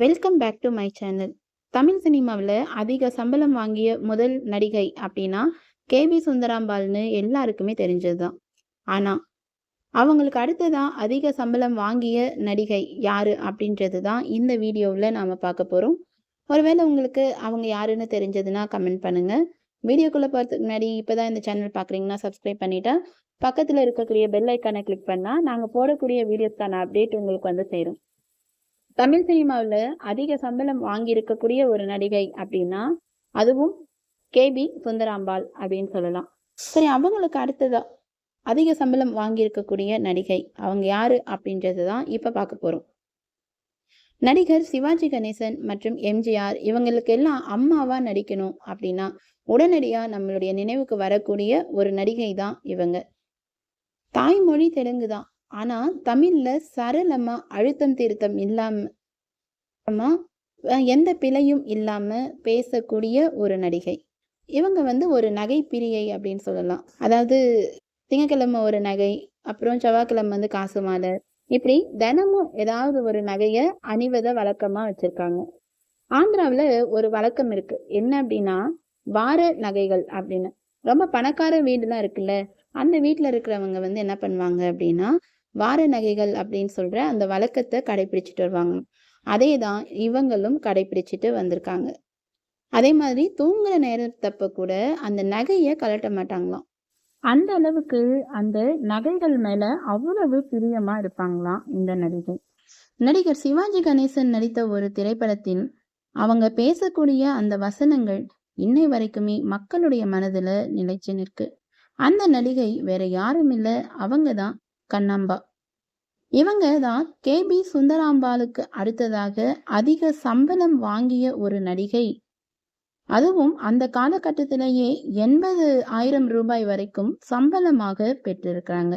Welcome back to my channel Tamil சினிமாவில் அதிக சம்பளம் வாங்கிய முதல் நடிகை அப்படின்னா கேபி சுந்தராம்பால்னு எல்லாருக்குமே தெரிஞ்சது தான் ஆனால் அவங்களுக்கு அடுத்ததான் அதிக சம்பளம் வாங்கிய நடிகை யாரு அப்படின்றது தான் இந்த வீடியோவில் நாம் பார்க்க போகிறோம் ஒருவேளை உங்களுக்கு அவங்க யாருன்னு தெரிஞ்சதுன்னா கமெண்ட் பண்ணுங்கள் வீடியோக்குள்ளே போகிறதுக்கு முன்னாடி இப்போ தான் இந்த சேனல் பார்க்குறீங்கன்னா சப்ஸ்கிரைப் பண்ணிவிட்டா பக்கத்தில் இருக்கக்கூடிய பெல் ஐக்கானை கிளிக் பண்ணால் நாங்கள் போடக்கூடிய வீடியோஸ்க்கான அப்டேட் உங்களுக்கு வந்து சேரும். தமிழ் சினிமாவில் அதிக சம்பளம் வாங்கியிருக்கக்கூடிய ஒரு நடிகை அப்படின்னா அதுவும் கேபி சுந்தராம்பாள் அப்படின்னு சொல்லலாம். சரி அவங்களுக்கு அடுத்ததா அதிக சம்பளம் வாங்கியிருக்கக்கூடிய நடிகை அவங்க யாரு அப்படின்றது தான் இப்போ பார்க்க போகிறோம் நடிகர் சிவாஜி கணேசன் மற்றும் எம்ஜிஆர் இவங்களுக்கு எல்லாம் அம்மாவா நடிக்கணும் அப்படின்னா உடனடியாக நம்மளுடைய நினைவுக்கு வரக்கூடிய ஒரு நடிகை தான் இவங்க. தாய்மொழி தெலுங்கு தான் ஆனால் தமிழில் சரளமாக அழுத்தம் திருத்தம் இல்லாமல் எந்த பிழையும் இல்லாமல் பேசக்கூடிய ஒரு நடிகை. இவங்க வந்து ஒரு நகை பிரியை அப்படின்னு சொல்லலாம். அதாவது திங்கக்கிழமை ஒரு நகை அப்புறம் செவ்வாய்க்கிழமை வந்து காசு மாலை. இப்படி தினமும் ஏதாவது ஒரு நகையை அணிவதை வழக்கமாக வச்சுருக்காங்க. ஆந்திராவில் ஒரு வழக்கம் இருக்குது என்ன அப்படின்னா வார நகைகள் அப்படின்னு. ரொம்ப பணக்கார வீடுலாம் இருக்குல்ல அந்த வீட்டில் இருக்கிறவங்க வந்து என்ன பண்ணுவாங்க அப்படின்னா வார நகைகள் அப்படின்னு சொல்கிற அந்த வழக்கத்தை கடைபிடிச்சிட்டு வருவாங்க. அதே தான் இவங்களும் கடைபிடிச்சிட்டு வந்திருக்காங்க. அதே மாதிரி தூங்குற நேரத்தப்ப கூட அந்த நகையை கலட்ட மாட்டாங்களாம். அந்த அளவுக்கு அந்த நகைகள் மேல அவ்வளவு பிரியமா இருப்பாங்களாம் இந்த நடிகை. நடிகர் சிவாஜி கணேசன் நடித்த ஒரு திரைப்படத்தில் அவங்க பேசக்கூடிய அந்த வசனங்கள் இன்னை வரைக்குமே மக்களுடைய மனதுல நிலைச்சு நிற்கு. அந்த நடிகை வேற யாரும் இல்ல அவங்க தான் கண்ணாம்பா. இவங்க தான் கே. பி. சுந்தராம்பாளுக்கு அடுத்ததாக அதிக சம்பளம் வாங்கிய ஒரு நடிகை. அதுவும் அந்த காலகட்டத்திலேயே எண்பது ஆயிரம் ரூபாய் வரைக்கும் சம்பளமாக பெற்றிருக்கிறாங்க.